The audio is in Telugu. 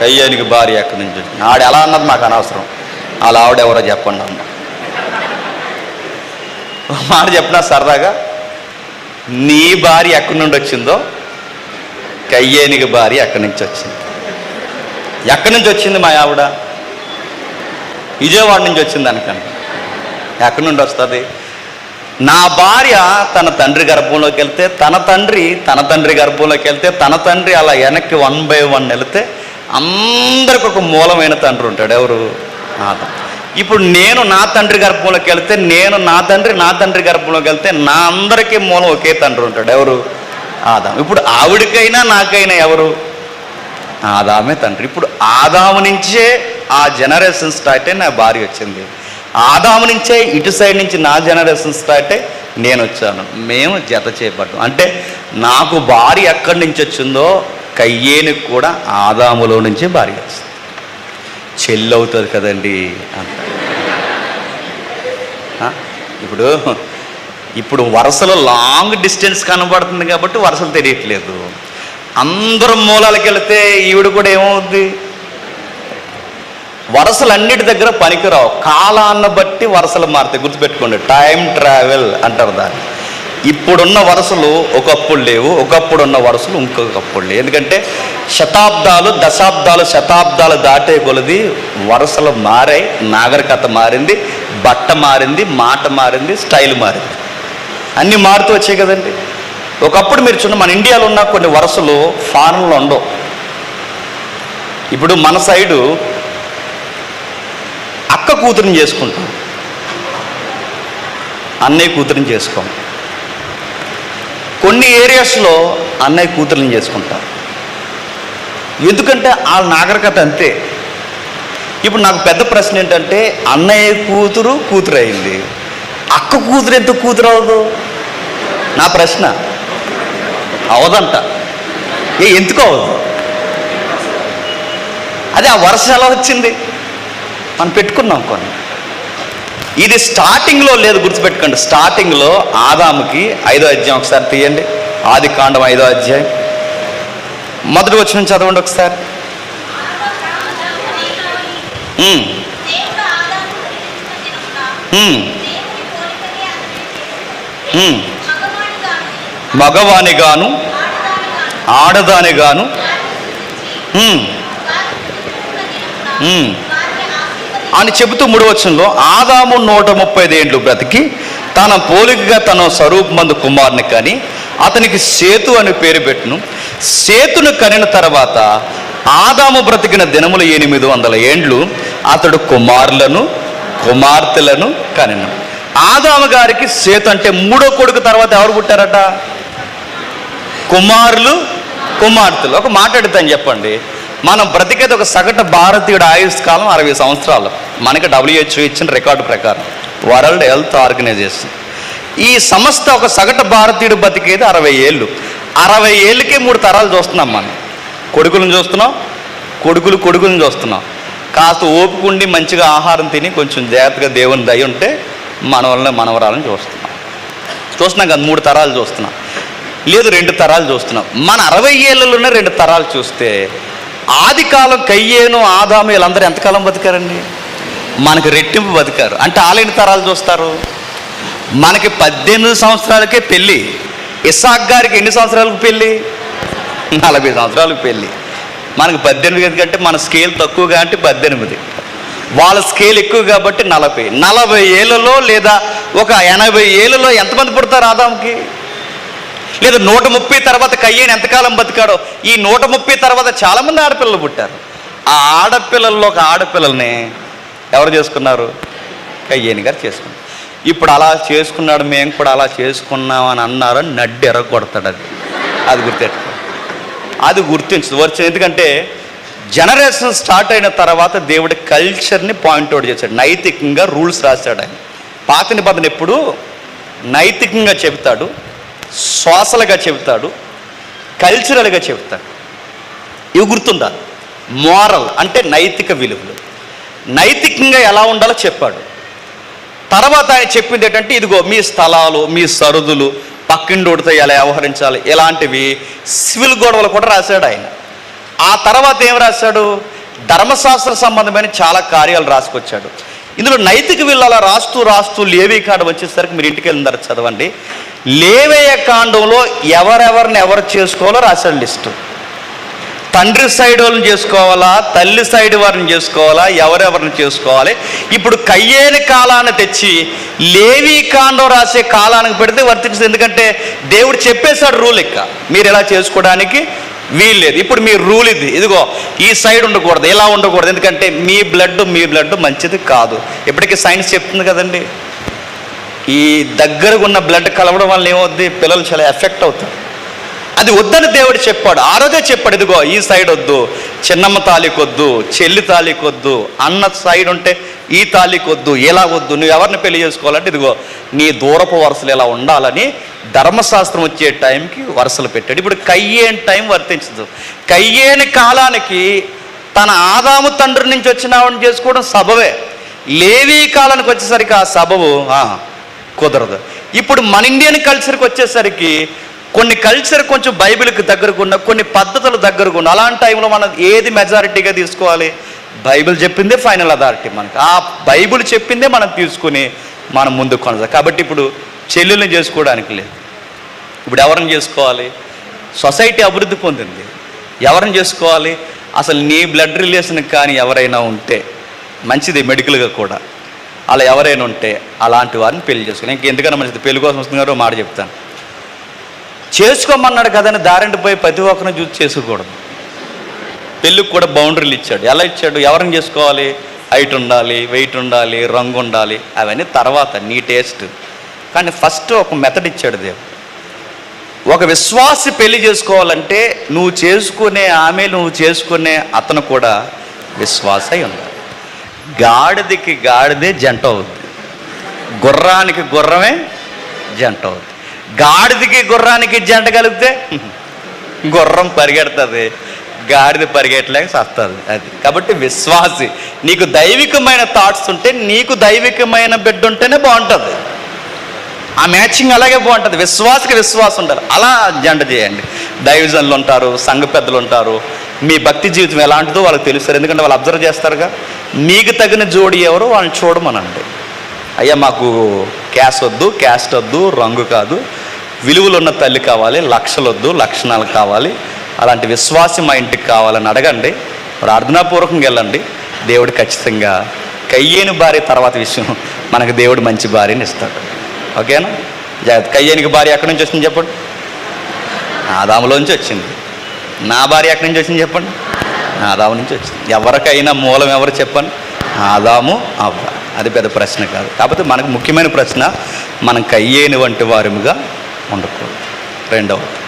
కయ్యానికి భార్య ఎక్కడి నుంచి వచ్చింది? ఆడ ఎలా అన్నది మాకు అనవసరం. అలా ఆవిడ ఎవరో చెప్పండి అమ్మ. మాట చెప్పినా సరదాగా నీ భార్య ఎక్కడి నుండి వచ్చిందో కయ్యేనికి భార్య ఎక్కడి నుంచి వచ్చింది? ఎక్కడి నుంచి వచ్చింది మా ఆవిడ? విజయవాడ నుంచి వచ్చింది అనుకోండి. ఎక్కడి నుండి వస్తుంది? నా భార్య తన తండ్రి గర్భంలోకి వెళ్తే తన తండ్రి తన తండ్రి గర్భంలోకి వెళ్తే తన తండ్రి అలా వెనక్కి వన్ బై వన్ వెళితే అందరికి ఒక మూలమైన తండ్రి ఉంటాడు. ఎవరు? ఆదం. ఇప్పుడు నేను నా తండ్రి గర్భంలోకి వెళ్తే నేను నా తండ్రి నా తండ్రి గర్భంలోకి వెళ్తే నా అందరికీ మూలం ఒకే తండ్రి ఉంటాడు. ఎవరు? ఆదాం. ఇప్పుడు ఆవిడకైనా నాకైనా ఎవరు? ఆదామే తండ్రి. ఇప్పుడు ఆదాము నుంచే ఆ జనరేషన్ స్టార్ట్ అయి నా భార్య వచ్చింది. ఆదాము నుంచే ఇటు సైడ్ నుంచి నా జనరేషన్ స్టార్ట్ నేను వచ్చాను. మేము జత చేయబడ్డాం అంటే నాకు భార్య ఎక్కడి నుంచి వచ్చిందో కయ్యేనికి కూడా ఆదాములో నుంచే భార్య వచ్చింది చెల్లి అవుతుంది కదండి అంట. ఇప్పుడు ఇప్పుడు వరుసలో లాంగ్ డిస్టెన్స్ కనబడుతుంది కాబట్టి వరుసలు తెలియట్లేదు. అందరం మూలాలకు వెళితే ఈవిడ కూడా ఏమవుద్ది? వరుసలన్నిటి దగ్గర పనికిరావు. కాలాన్ని బట్టి వరుసలు మారుతాయి. గుర్తుపెట్టుకోండి టైం ట్రావెల్ అంటారు దాన్ని. ఇప్పుడున్న వరుసలు ఒకప్పుడు లేవు ఒకప్పుడు ఉన్న వరుసలు ఇంకొకప్పుడు లేవు. ఎందుకంటే శతాబ్దాలు దశాబ్దాలు శతాబ్దాలు దాటే కొలది వరుసలు మారాయి నాగరికత మారింది బట్ట మారింది మాట మారింది స్టైల్ మారింది. అన్నీ మారుతూ వచ్చాయి కదండి. ఒకప్పుడు మీరు చూడండి మన ఇండియాలో ఉన్న కొన్ని వరుసలు ఫారెన్లో ఉండవు. ఇప్పుడు మన సైడు కూతురిని చేసుకుంటాం. అన్నయ్య కూతురిని చేసుకోం. కొన్ని ఏరియాస్లో అన్నయ్య కూతురిని చేసుకుంటాం. ఎందుకంటే వాళ్ళ నాగరికత అంతే. ఇప్పుడు నాకు పెద్ద ప్రశ్న ఏంటంటే అన్నయ్య కూతురు కూతురు అయింది. అక్క కూతురు ఎంత కూతురు అవదు నా ప్రశ్న. అవదంట ఏ ఎందుకు అవదు అదే ఆ వరుస ఎలా వచ్చింది? మనం పెట్టుకున్నాం కొన్ని. ఇది స్టార్టింగ్లో లేదు గుర్తుపెట్టుకోండి. స్టార్టింగ్లో ఆదాముకి ఐదో అధ్యాయం ఒకసారి తీయండి. ఆది కాండం ఐదో అధ్యాయం. మొదటి వచ్చిన చదవండి ఒకసారి. ఉమ్, గాను ఆదామును గాను అని చెబుతూ మూడవచనంలో ఆదాము నూట ముప్పై ఏండ్లు బ్రతికి తన పోలికగా తన స్వరూపమందు కుమారుని కానీ అతనికి సేతు అని పేరు పెట్టును. సేతును కనిన తర్వాత ఆదాము బ్రతికిన దినములు ఎనిమిది వందల ఏండ్లు అతడు కుమారులను కుమార్తెలను కనిను. ఆదాము గారికి సేతు అంటే మూడో కొడుకు తర్వాత ఎవరు పుట్టారట? కుమారులు కుమార్తెలు. ఒక మాట్లాడతాను చెప్పండి. మనం బ్రతికేది ఒక సగటు భారతీయుడు ఆయుష్ కాలం అరవై సంవత్సరాలు. మనకి డబ్ల్యూహెచ్ఓ ఇచ్చిన రికార్డు ప్రకారం. World Health Organization. ఈ సంస్థ ఒక సగటు భారతీయుడు బతికేది అరవై ఏళ్ళు. అరవై ఏళ్ళకే మూడు తరాలు చూస్తున్నాం మనం. కొడుకులను చూస్తున్నాం కొడుకులు కొడుకులను చూస్తున్నాం. కాస్త ఓపుకుండి ఉండి మంచిగా ఆహారం తిని కొంచెం జాగ్రత్తగా దేవుని దయ ఉంటే మనవల్ని మనవరాలను చూస్తున్నాం. చూస్తున్నాం కదా మూడు తరాలు చూస్తున్నాం. లేదు రెండు తరాలు చూస్తున్నాం. మన అరవై ఏళ్ళలోనే రెండు తరాలు చూస్తే ఆది కాలం కయ్యేను ఆదాము వీళ్ళందరూ ఎంతకాలం బతికారండి? మనకు రెట్టింపు బతికారు. అంటే ఆలైన తరాలు చూస్తారు? మనకి పద్దెనిమిది సంవత్సరాలకే పెళ్ళి. ఇసాక్ గారికి ఎన్ని సంవత్సరాలకు పెళ్ళి? నలభై సంవత్సరాలకు పెళ్ళి. మనకు పద్దెనిమిది కంటే మన స్కేల్ తక్కువ కాబట్టి పద్దెనిమిది. వాళ్ళ స్కేల్ ఎక్కువ కాబట్టి నలభై. నలభై ఏళ్ళలో లేదా ఒక ఎనభై ఏళ్ళలో ఎంతమంది పుడతారు ఆదాంకి లేదా నూట ముప్పై తర్వాత కయ్యేని ఎంతకాలం బతికాడో? ఈ నూట ముప్పై తర్వాత చాలామంది ఆడపిల్లలు పుట్టారు. ఆ ఆడపిల్లల్లో ఒక ఆడపిల్లల్ని ఎవరు చేసుకున్నారు? కయ్యేని గారు చేసుకున్నారు. ఇప్పుడు అలా చేసుకున్నాడు మేము కూడా అలా చేసుకున్నాం అని అన్నారు అని నడ్డి ఎరగొడతాడు అది. అది గుర్తెట్టుకో అది గుర్తించదు. వర్చ ఎందుకంటే జనరేషన్ స్టార్ట్ అయిన తర్వాత దేవుడి కల్చర్ని పాయింట్అవుట్ చేశాడు. నైతికంగా రూల్స్ రాశాడు ఆయన. పాత నిబంధన ఎప్పుడు నైతికంగా చెబుతాడు. శ్వాసలుగా చెబుతాడు కల్చరల్గా చెబుతాడు. ఇవి గుర్తుండాలి. మోరల్ అంటే నైతిక విలువలు. నైతికంగా ఎలా ఉండాలో చెప్పాడు. తర్వాత ఆయన చెప్పింది ఏంటంటే ఇదిగో మీ స్థలాలు మీ సరుదులు పక్కిండోడితో ఎలా వ్యవహరించాలి ఇలాంటివి సివిల్ గొడవలు కూడా రాశాడు ఆయన. ఆ తర్వాత ఏం రాశాడు? ధర్మశాస్త్ర సంబంధమైన చాలా కార్యాలు రాసుకొచ్చాడు. ఇందులో నైతిక విలువల రాస్తూ రాస్తూ లేవీ కాండం వచ్చేసరికి మీరు ఇంటికి వెళ్ళినారు చదవండి. లేవేయ కాండంలో ఎవరెవరిని ఎవరు చేసుకోవాలో రాశాడు లిస్టు. తండ్రి సైడ్ వాళ్ళని చేసుకోవాలా తల్లి సైడ్ వారిని చేసుకోవాలా ఎవరెవరిని చేసుకోవాలి? ఇప్పుడు కయ్యేని కాలాన్ని తెచ్చి లేవి కాండం రాసే కాలానికి పెడితే వర్తిస్తుంది ఎందుకంటే దేవుడు చెప్పేశాడు రూల్ ఇక్క మీరు ఎలా చేసుకోవడానికి వీల్లేదు ఇప్పుడు మీ రూల్ ఇది. ఇదిగో ఈ సైడ్ ఉండకూడదు ఇలా ఉండకూడదు. ఎందుకంటే మీ బ్లడ్ మీ బ్లడ్ మంచిది కాదు. ఇప్పటికీ సైన్స్ చెప్తుంది కదండి. ఈ దగ్గరకు ఉన్న బ్లడ్ కలవడం వల్ల ఏమవుద్ది? పిల్లలు చాలా ఎఫెక్ట్ అవుతారు. అది వద్దని దేవుడు చెప్పాడు. ఆ రోజే చెప్పాడు ఇదిగో ఈ సైడ్ వద్దు చిన్నమ్మ తాలికొద్దు చెల్లి తాలికొద్దు అన్న సైడ్ ఉంటే ఈ తాలికొద్దు ఎలా వద్దు నువ్వు ఎవరిని పెళ్ళి చేసుకోవాలంటే ఇదిగో నీ దూరపు వరుసలు ఎలా ఉండాలని ధర్మశాస్త్రం వచ్చే టైంకి వరుసలు పెట్టాడు. ఇప్పుడు కయ్యేని టైం వర్తించదు. కయ్యేని కాలానికి తన ఆదాము తండ్రి నుంచి వచ్చిన ఆవిడని చేసుకోవడం సబవే లేవీ కాలానికి వచ్చేసరికి ఆ సబవు కుదరదు. ఇప్పుడు మన ఇండియన్ కల్చర్కి వచ్చేసరికి కొన్ని కల్చర్ కొంచెం బైబిల్కి దగ్గరకు ఉన్న కొన్ని పద్ధతులు దగ్గరకు ఉన్న అలాంటి టైంలో మనం ఏది మెజారిటీగా తీసుకోవాలి? బైబిల్ చెప్పిందే ఫైనల్ అథారిటీ మనకి. ఆ బైబిల్ చెప్పిందే మనం తీసుకుని మనం ముందుకు కొనసాగు కాబట్టి ఇప్పుడు చెల్లెల్ని చేసుకోవడానికి లేదు. ఇప్పుడు ఎవరిని చేసుకోవాలి? సొసైటీ అభివృద్ధి పొందింది. ఎవరిని చేసుకోవాలి? అసలు నీ బ్లడ్ రిలేషన్ కానీ ఎవరైనా ఉంటే మంచిది మెడికల్గా కూడా. అలా ఎవరైనా ఉంటే అలాంటి వారిని పెళ్ళి చేసుకుని ఇంకెందుకైనా మంచిది? పెళ్ళి కోసం వస్తున్నారు మాట చెప్తాను. చేసుకోమన్నాడు కదని దారింటి పోయి ప్రతి ఒక్కరిని చూసి చేసుకోకూడదు. పెళ్ళికి కూడా బౌండరీలు ఇచ్చాడు. ఎలా ఇచ్చాడు? ఎవరిని చేసుకోవాలి? హైట్ ఉండాలి వెయిట్ ఉండాలి రంగు ఉండాలి అవన్నీ తర్వాత నీ టేస్ట్. కానీ ఫస్ట్ ఒక మెథడ్ ఇచ్చాడు దేవుడు. ఒక విశ్వాసి పెళ్ళి చేసుకోవాలంటే నువ్వు చేసుకునే ఆమె నువ్వు చేసుకునే అతను కూడా విశ్వాస ఉండాలి. గాడిదకి గాడిదే జంట అవుద్ది. గుర్రానికి గుర్రమే జంట అవుద్ది. గాడిదకి గుర్రానికి జంట కలిగితే గుర్రం పరిగెడుతుంది. గాడిద పరిగెట్టలేక సస్తుంది అది. కాబట్టి విశ్వాసి నీకు దైవికమైన థాట్స్ ఉంటే నీకు దైవికమైన బిడ్డ ఉంటేనే బాగుంటుంది. ఆ మ్యాచింగ్ అలాగే బాగుంటుంది. విశ్వాసకి విశ్వాసం ఉండాలి. అలా జెండ చేయండి. దైవజనులు ఉంటారు సంఘ పెద్దలు ఉంటారు. మీ భక్తి జీవితం ఎలాంటిదో వాళ్ళకి తెలుస్తారు. ఎందుకంటే వాళ్ళు అబ్జర్వ్ చేస్తారుగా. మీకు తగిన జోడి ఎవరో వాళ్ళని చూడమనండి. అయ్యా మాకు క్యాష్ వద్దు క్యాస్ట్ వద్దు రంగు కాదు. విలువలు ఉన్న తల్లి కావాలి లక్షలు వద్దు లక్షణాలు కావాలి. అలాంటి విశ్వాసం మా ఇంటికి కావాలని అడగండి. ప్రార్థనాపూర్వకంగా వెళ్ళండి. దేవుడు ఖచ్చితంగా కయ్యేని భార్య తర్వాత విషయం. మనకు దేవుడు మంచి భార్యని ఇస్తాడు. ఓకేనా? జాగ్రత్త. కయ్యేనికి భార్య ఎక్కడి నుంచి వచ్చింది చెప్పండి. ఆదాములోంచి వచ్చింది. నా భార్య ఎక్కడి నుంచి వచ్చింది చెప్పండి. ఆదాము నుంచి వచ్చింది. ఎవరికైనా మూలం ఎవరు చెప్పండి. ఆదాము అవ్వ. అది పెద్ద ప్రశ్న కాదు. కాకపోతే మనకు ముఖ్యమైన ప్రశ్న మనం కయ్యేని వంటి వారిముగా ఉండకూడదు. రెండవది